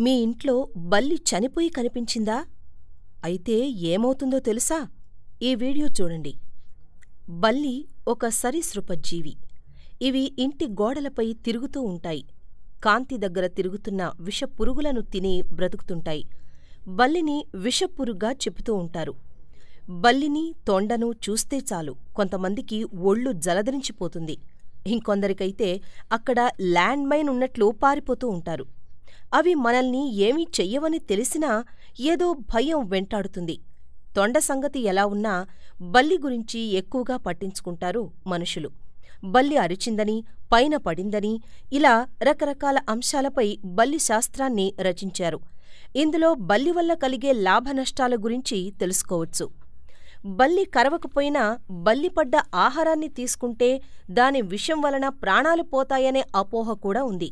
మీ ఇంట్లో బల్లి చనిపోయి కనిపించిందా? అయితే ఏమవుతుందో తెలుసా? ఈ వీడియో చూడండి. బల్లి ఒక సరీసృప జీవి. ఇవి ఇంటి గోడలపై తిరుగుతూ ఉంటాయి. కాంతి దగ్గర తిరుగుతున్న విషపురుగులను తిని బ్రతుకుతుంటాయి. బల్లిని విషపురుగ్గా చెబుతూ ఉంటారు. బల్లిని, తొండను చూస్తే చాలు కొంతమందికి ఒళ్ళు జలదరించిపోతుంది. ఇంకొందరికైతే అక్కడ ల్యాండ్ మైన్ ఉన్నట్లు పారిపోతూ ఉంటారు. అవి మనల్ని ఏమీ చెయ్యవని తెలిసినా ఏదో భయం వెంటాడుతుంది. తొండ సంగతి ఎలా ఉన్నా బల్లి గురించి ఎక్కువగా పట్టించుకుంటారు మనుషులు. బల్లి అరిచిందని, పైన పడిందని ఇలా రకరకాల అంశాలపై బల్లి శాస్త్రాన్ని రచించారు. ఇందులో బల్లి వల్ల కలిగే లాభనష్టాల గురించి తెలుసుకోవచ్చు. బల్లి కరవకపోయినా బల్లి పడ్డ ఆహారాన్ని తీసుకుంటే దాని విషం వలన ప్రాణాలు పోతాయనే అపోహ కూడా ఉంది.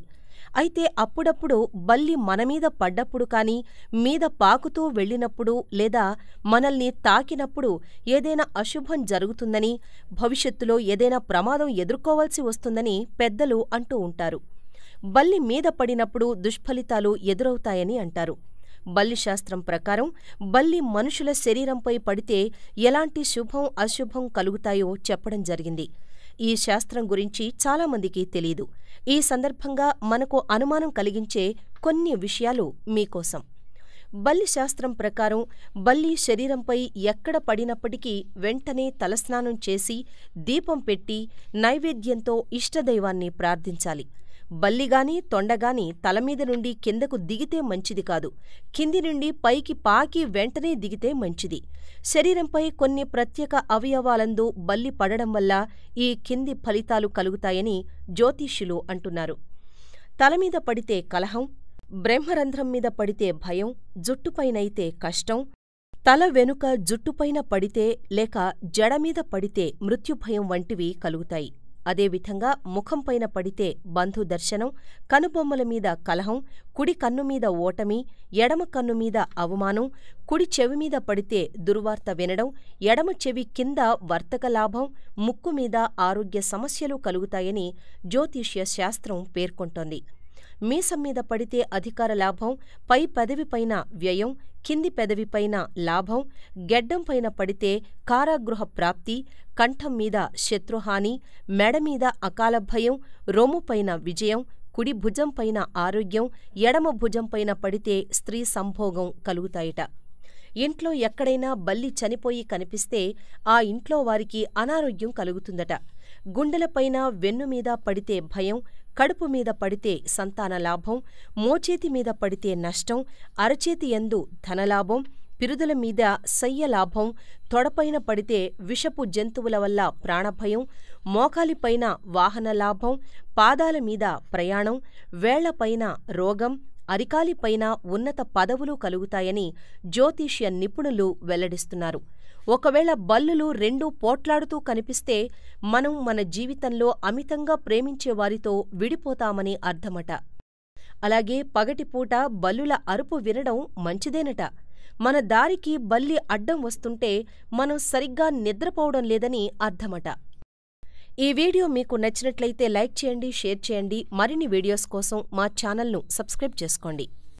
అయితే అప్పుడప్పుడు బల్లి మనమీద పడ్డప్పుడు కానీ, మీద పాకుతూ వెళ్ళినప్పుడు లేదా మనల్ని తాకినప్పుడు ఏదైనా అశుభం జరుగుతుందని, భవిష్యత్తులో ఏదైనా ప్రమాదం ఎదుర్కోవాల్సి వస్తుందని పెద్దలు అంటూ ఉంటారు. బల్లి మీద పడినప్పుడు దుష్ఫలితాలు ఎదురవుతాయని అంటారు. బల్లి శాస్త్రం ప్రకారం బల్లి మనుషుల శరీరంపై పడితే ఎలాంటి శుభం, అశుభం కలుగుతాయో చెప్పడం జరిగింది. ఈ శాస్త్రం గురించి చాలామందికి తెలీదు. ఈ సందర్భంగా మనకు అనుమానం కలిగించే కొన్ని విషయాలు మీకోసం. బల్లి శాస్త్రం ప్రకారం బల్లి శరీరంపై ఎక్కడ పడినప్పటికీ వెంటనే తలస్నానం చేసి, దీపం పెట్టి, నైవేద్యంతో ఇష్టదైవాన్ని ప్రార్థించాలి. బల్లిగాని, తొండగాని తలమీద నుండి కిందకు దిగితే మంచిది కాదు. కింది నుండి పైకి పాకి వెంటనే దిగితే మంచిది. శరీరంపై కొన్ని ప్రత్యేక అవయవాలందు బల్లి పడడం వల్ల ఈ కింది ఫలితాలు కలుగుతాయని జ్యోతిష్యులు అంటున్నారు. తలమీద పడితే కలహం, బ్రహ్మరంధ్రం మీద పడితే భయం, జుట్టుపైనైతే కష్టం, తల వెనుక జుట్టుపైన పడితే లేక జడమీద పడితే మృత్యుభయం వంటివి కలుగుతాయి. అదేవిధంగా ముఖంపైన పడితే బంధుదర్శనం, కనుబొమ్మల మీద కలహం, కుడి కన్నుమీద ఓటమి, ఎడమ కన్నుమీద అవమానం, కుడి చెవిమీద పడితే దుర్వార్త వినడం, ఎడమ చెవి కింద వర్తక లాభం, ముక్కుమీద ఆరోగ్య సమస్యలు కలుగుతాయని జ్యోతిష్య శాస్త్రం పేర్కొంటోంది. మీసం మీద పడితే అధికార లాభం, పై పదవిపైన వ్యయం, కింది పెదవిపైన లాభం, గెడ్డంపైన పడితే కారాగృహ ప్రాప్తి, కంఠం మీద శత్రుహాని, మెడమీద అకాలభయం, రొమ్ముపైన విజయం, కుడి భుజంపైన ఆరోగ్యం, ఎడమ భుజంపైన పడితే స్త్రీ సంభోగం కలుగుతాయట. ఇంట్లో ఎక్కడైనా బల్లి చనిపోయి కనిపిస్తే ఆ ఇంట్లో వారికి అనారోగ్యం కలుగుతుందట. గుండెలపైన, వెన్నుమీద పడితే భయం, కడుపు మీద పడితే సంతాన లాభం, మోచేతి మీద పడితే నష్టం, అరచేతి యందు ధనలాభం, పిరుదుల మీద శయ్య లాభం, తొడపైన పడితే విషపు జంతువుల వల్ల ప్రాణభయం, మోకాలిపైన వాహన లాభం, పాదాల మీద ప్రయాణం, వేళ్ళపైన రోగం, అరికాలిపైన ఉన్నత పదవులు కలుగుతాయని జ్యోతిష్య నిపుణులు వెల్లడిస్తున్నారు. ఒకవేళ బల్లులు రెండూ పోట్లాడుతూ కనిపిస్తే మనం మన జీవితంలో అమితంగా ప్రేమించే వారితో విడిపోతామని అర్థమట. అలాగే పగటిపూట బల్లుల అరుపు వినడం మంచిదేనట. మన దారికి బల్లి అడ్డం వస్తుంటే మనం సరిగ్గా నిద్రపోవడం లేదని అర్థమట. ఈ వీడియో మీకు నచ్చినట్లయితే లైక్ చేయండి, షేర్ చేయండి. మరిన్ని వీడియోస్ కోసం మా ఛానల్ను సబ్స్క్రైబ్ చేసుకోండి.